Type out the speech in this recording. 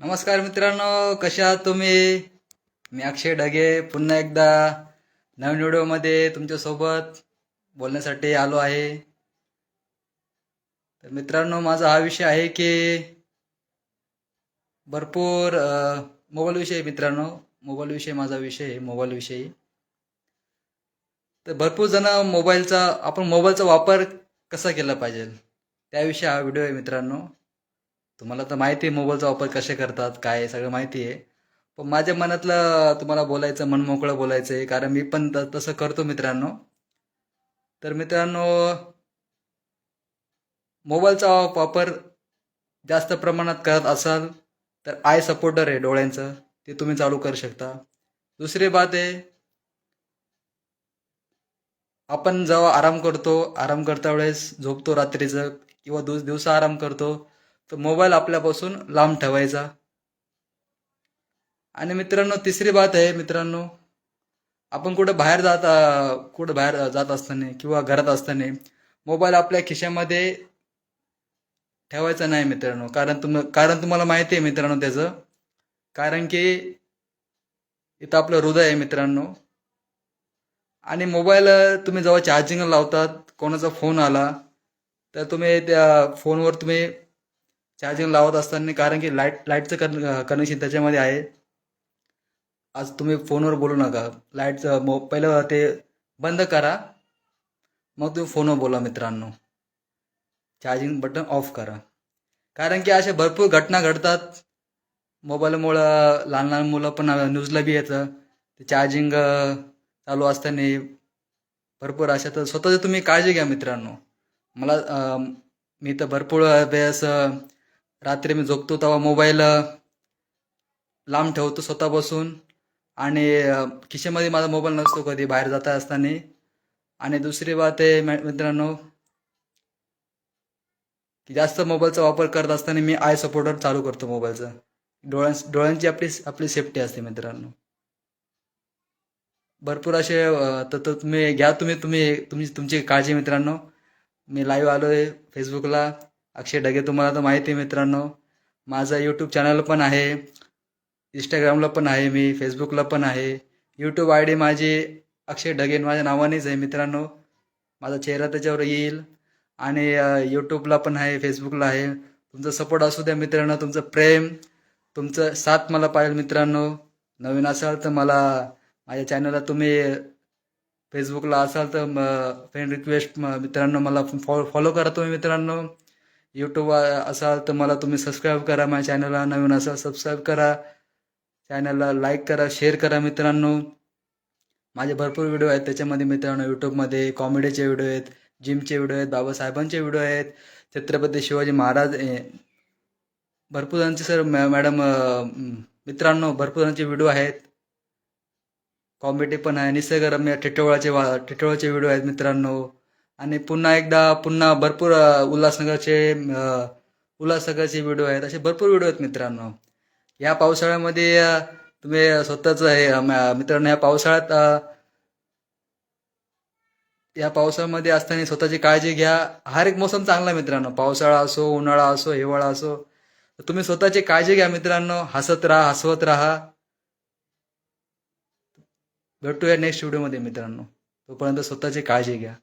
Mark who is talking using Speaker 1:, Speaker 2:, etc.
Speaker 1: नमस्कार मित्रांनो कशा आहात तुम्ही? मी अक्षय ढगे. पुन्हा एकदा नवीन व्हिडिओमध्ये तुमच्यासोबत बोलण्यासाठी आलो आहे. तर मित्रांनो माझा हा विषय आहे की भरपूर मोबाईल विषय मित्रांनो. मोबाईलविषयी माझा विषय आहे मोबाईल विषयी. तर भरपूर जण मोबाईलचा आपण मोबाईलचा वापर कसा केला पाहिजे? त्याविषयी हा व्हिडिओ आहे मित्रांनो. तुम्हाला तर माहिती आहे मोबाईलचा वापर कसे करतात काय सगळं माहिती आहे. पण माझ्या मनातलं तुम्हाला बोलायचं मन मोकळं बोलायचं आहे कारण मी पण त- तसं करतो मित्रांनो. तर मित्रांनो मोबाईलचा वापर जास्त प्रमाणात करत असाल तर आय सपोर्टर आहे डोळ्यांचं ते तुम्ही चालू करू शकता. दुसरी बात आहे आपण जेव्हा आराम करतो आराम करता वेळेस झोपतो रात्रीचं किंवा दिवस दिवसा आराम करतो तर मोबाईल आपल्यापासून लांब ठेवायचा. आणि मित्रांनो तिसरी बात आहे मित्रांनो आपण कुठं बाहेर जात कुठं बाहेर जात असताना किंवा घरात असताना मोबाईल आपल्या खिशामध्ये ठेवायचा नाही मित्रांनो. कारण तुम कारण तुम्हाला माहिती आहे मित्रांनो त्याचं. कारण की इथं आपलं हृदय आहे मित्रांनो. आणि मोबाईल तुम्ही जेव्हा चार्जिंग लावतात कोणाचा फोन आला तर तुम्ही त्या फोनवर तुम्ही चार्जिंग लावत असताना कारण की लाइट लाईटचं कन कनेक्शन त्याच्यामध्ये आहे. आज तुम्ही फोनवर बोलू नका. लाईटचं मो पहिलं ते बंद करा. मग तुम्ही फोनवर बोला मित्रांनो. चार्जिंग बटन ऑफ करा. कारण की अशा भरपूर घटना घडतात. मोबाईलमुळं लहान लहान मुलं पण न्यूजला बी येतं. ते चार्जिंग चालू असताना भरपूर अशा तर स्वतःची तुम्ही काळजी घ्या मित्रांनो. मला मी तर भरपूर वेळेस रात्री मी झोपतो तेव्हा मोबाईल लांब ठेवतो स्वतः बसून आणि खिशेमध्ये माझा मोबाईल नसतो कधी बाहेर जाता असताना. आणि दुसरी बात आहे मित्रांनो की जास्त मोबाईलचा वापर करत असताना मी आय सपोर्टर चालू करतो मोबाईलचा. डोळ्यां डोळ्यांची आपली आपली सेफ्टी असते मित्रांनो. भरपूर असे तर तर तुम्ही घ्या तुम्ही तुम्ही तुमची तुमची काळजी मित्रांनो. मी लाईव्ह आलो आहे फेसबुकला अक्षय ढगे तुम्हाला तर माहिती आहे मित्रांनो. माझा यूट्यूब चॅनल पण आहे. इंस्टाग्रामला पण आहे मी फेसबुकला पण आहे. यूट्यूब आय डी माझी अक्षय ढगे माझ्या नावानेच आहे मित्रांनो. माझा चेहरा त्याच्यावर येईल. आणि यूट्यूबला पण आहे फेसबुकला आहे. तुमचा सपोर्ट असू द्या मित्रांनो तुमचं प्रेम तुमचं साथ मला पाहिजे मित्रांनो. नवीन असाल तर मला माझ्या चॅनलला तुम्ही फेसबुकला असाल तर फ्रेंड रिक्वेस्ट मित्रांनो मला फॉलो फॉलो करा तुम्ही मित्रांनो. यूट्यूब असाल तर मला तुम्ही सबस्क्राईब करा माझ्या चॅनलला नवीन असाल सबस्क्राईब करा. चॅनलला लाईक करा शेअर करा मित्रांनो. माझे भरपूर व्हिडिओ आहेत. त्याच्यामध्ये मित्रांनो यूट्यूबमध्ये कॉमेडीचे व्हिडिओ आहेत जिमचे व्हिडिओ आहेत बाबासाहेबांचे व्हिडिओ आहेत. छत्रपती शिवाजी महाराज भरपूर जणांचे सर मॅ मॅडम मित्रांनो भरपूर जणांचे व्हिडिओ आहेत. कॉमेडी पण आहे. निसर्गरम्य टिटोळाचे वा टिटोळाचे व्हिडिओ आहेत मित्रांनो. आणि पुन्हा एकदा पुन्हा भरपूर उल्हासनगरचे उल्हासनगरचे व्हिडिओ आहेत. असे भरपूर व्हिडिओ आहेत मित्रांनो. या पावसाळ्यामध्ये तुम्ही स्वतःच हे मित्रांनो या पावसाळ्यात या पावसामध्ये असताना स्वतःची काळजी घ्या. हर एक मोसम चांगला मित्रांनो. पावसाळा असो उन्हाळा असो हिवाळा असो. तुम्ही स्वतःची काळजी घ्या मित्रांनो. हसत राहा हसवत राहा. भेटूया नेक्स्ट व्हिडिओमध्ये मित्रांनो. तोपर्यंत स्वतःची काळजी घ्या.